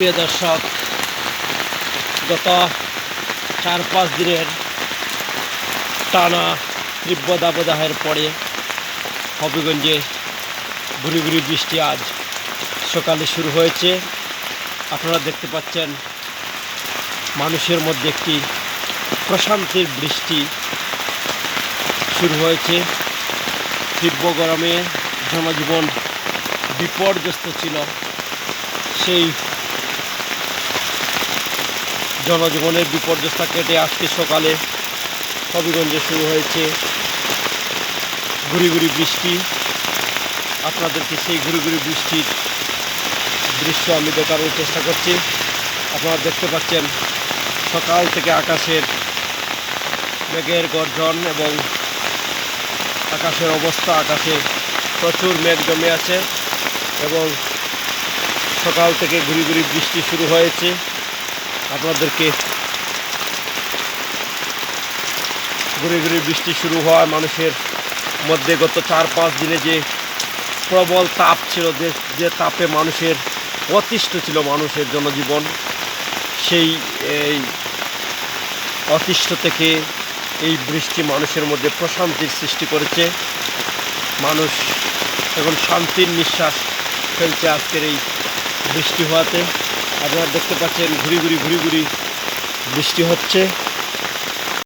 প্রিয় দর্শক, গত চার পাঁচ দিনের টানা তীব্র দাবদাহের পরে হবিগঞ্জে ঘুরি ঘুরি বৃষ্টি আজ সকালে শুরু হয়েছে। আপনারা দেখতে পাচ্ছেন, মানুষের মধ্যে একটি প্রশান্তির বৃষ্টি শুরু হয়েছে। তীব্র গরমে জনজীবন বিপর্যস্ত ছিল সেই জনজীবনের বিপর্যস্তা কেটে আজকে সকালে হবিগঞ্জে শুরু হয়েছে ঘুরি ঘুরি বৃষ্টি। আপনাদেরকে সেই ঘুরি ঘুরি বৃষ্টির দৃশ্য আমি দেখানোর চেষ্টা করছি। আপনারা দেখতে পাচ্ছেন সকাল থেকে আকাশের মেঘের গর্জন এবং আকাশের অবস্থা। আকাশে প্রচুর মেঘ জমে আছে এবং সকাল থেকে ঘুরি ঘুরি বৃষ্টি শুরু হয়েছে। আপনাদেরকে ঘুরে ঘুরে বৃষ্টি শুরু হওয়ায় মানুষের মধ্যে গত চার পাঁচ দিনে যে প্রবল তাপ ছিল, যে যে তাপে মানুষের অতিষ্ঠ ছিল মানুষের জনজীবন, সেই, এই অতিষ্ঠ থেকে এই বৃষ্টি মানুষের মধ্যে প্রশান্তির সৃষ্টি করেছে। মানুষ এখন শান্তির নিঃশ্বাস ফেলছে আজকের এই বৃষ্টি হওয়াতে। আপনারা দেখতে পাচ্ছেন ঘুরি ঘুরি ঘুরি ঘুরি বৃষ্টি হচ্ছে।